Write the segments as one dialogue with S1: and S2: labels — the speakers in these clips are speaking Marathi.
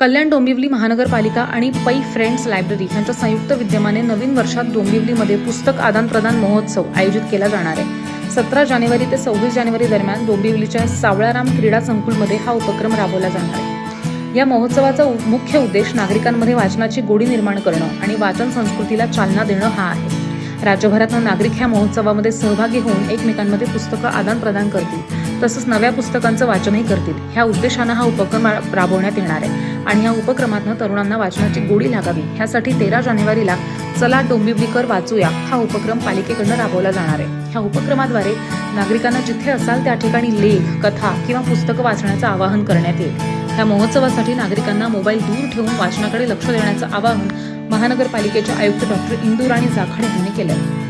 S1: कल्याण डोंबिवली महानगरपालिका आणि पै फ्रेंड्स लायब्ररी यांच्या संयुक्त विद्यमाने नवीन वर्षात डोंबिवलीमध्ये पुस्तक आदानप्रदान महोत्सव आयोजित केला जाणार आहे. सतरा जानेवारी ते सव्वीस जानेवारी दरम्यान डोंबिवलीच्या सावळाराम क्रीडा संकुलमध्ये हा उपक्रम राबवला जाणार आहे. या महोत्सवाचा मुख्य उद्देश नागरिकांमध्ये वाचनाची गोडी निर्माण करणं आणि वाचन संस्कृतीला चालना देणं हा आहे. राज्यभरातून नागरिक ह्या महोत्सवामध्ये सहभागी होऊन एकमेकांमध्ये पुस्तकं आदान प्रदान करतील तसंच नव्या पुस्तकांचं वाचनही करतील. ह्या उद्देशानं हा उपक्रम राबवण्यात येणार आहे. आणि या उपक्रमातनं तरुणांना वाचनाची गोडी लागावी. ह्यासाठी तेरा जानेवारीला चला डोंबिवलीकर वाचूया. हा उपक्रम पालिकेकडनं राबवला जाणार आहे. ह्या उपक्रमाद्वारे नागरिकांना जिथे असाल त्या ठिकाणी लेख कथा किंवा पुस्तकं वाचण्याचं आवाहन करण्यात येईल. ह्या महोत्सवासाठी नागरिकांना मोबाईल दूर ठेवून वाचनाकडे लक्ष देण्याचं आवाहन महानगरपालिकेच्या आयुक्त डॉक्टर इंदुराणी जाखड यांनी केलं आहे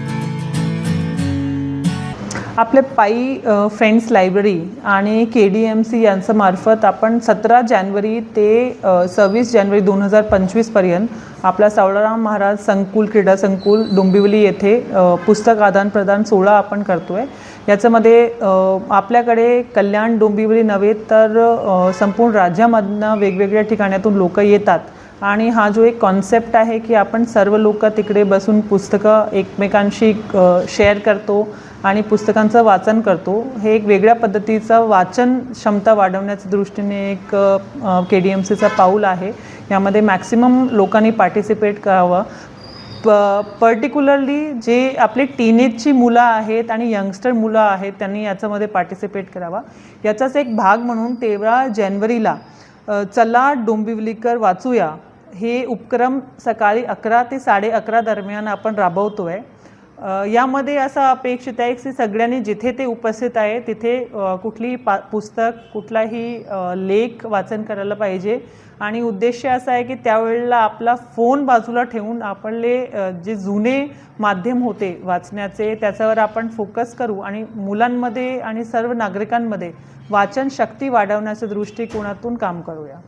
S2: आपले पायी फ्रेंड्स लायब्ररी आणि के डी एम सी यांचं मार्फत आपण सतरा जानेवारी ते सव्वीस जानेवारी दोन हजार पंचवीसपर्यंत आपला सावळाराम महाराज संकुल क्रीडा संकुल डोंबिवली येथे पुस्तक आदान प्रदान सोहळा आपण करतो आहे याच्यामध्ये आपल्याकडे कल्याण डोंबिवली नव्हे तर संपूर्ण राज्यामधनं वेगवेगळ्या ठिकाणातून लोक येतात. आणि हा जो एक कॉन्सेप्ट आहे की आपण सर्व लोक तिकडे बसून पुस्तकं एकमेकांशी शेअर करतो. आणि पुस्तकांचं वाचन करतो. हे एक वेगळ्या पद्धतीचं वाचन क्षमता वाढवण्याच्या दृष्टीने एक के डी एम सीचा पाऊल आहे. यामध्ये मॅक्सिमम लोकांनी पार्टिसिपेट करावं. प पर्टिक्युलरली जे आपले टीनेजची मुलं आहेत आणि यंगस्टर मुलं आहेत त्यांनी याच्यामध्ये पार्टिसिपेट करावा. याचाच एक भाग म्हणून तेरा जानेवारीला चला डोंबिवलीकर वाचूया. हे उपक्रम सकाळी अकरा ते साडे अकरा दरम्यान आपण राबवतो आहे यामध्ये असं अपेक्षित आहे की सगळ्यांनी जिथे ते उपस्थित आहे तिथे कुठलीही पा पुस्तक कुठलाही लेख वाचन करायला पाहिजे. आणि उद्देश असा आहे की त्यावेळेला आपला फोन बाजूला ठेवून आपले जे जुने माध्यम होते वाचण्याचे त्याच्यावर आपण फोकस करू आणि मुलांमध्ये आणि सर्व नागरिकांमध्ये वाचन शक्ती वाढवण्याच्या दृष्टिकोनातून काम करूया.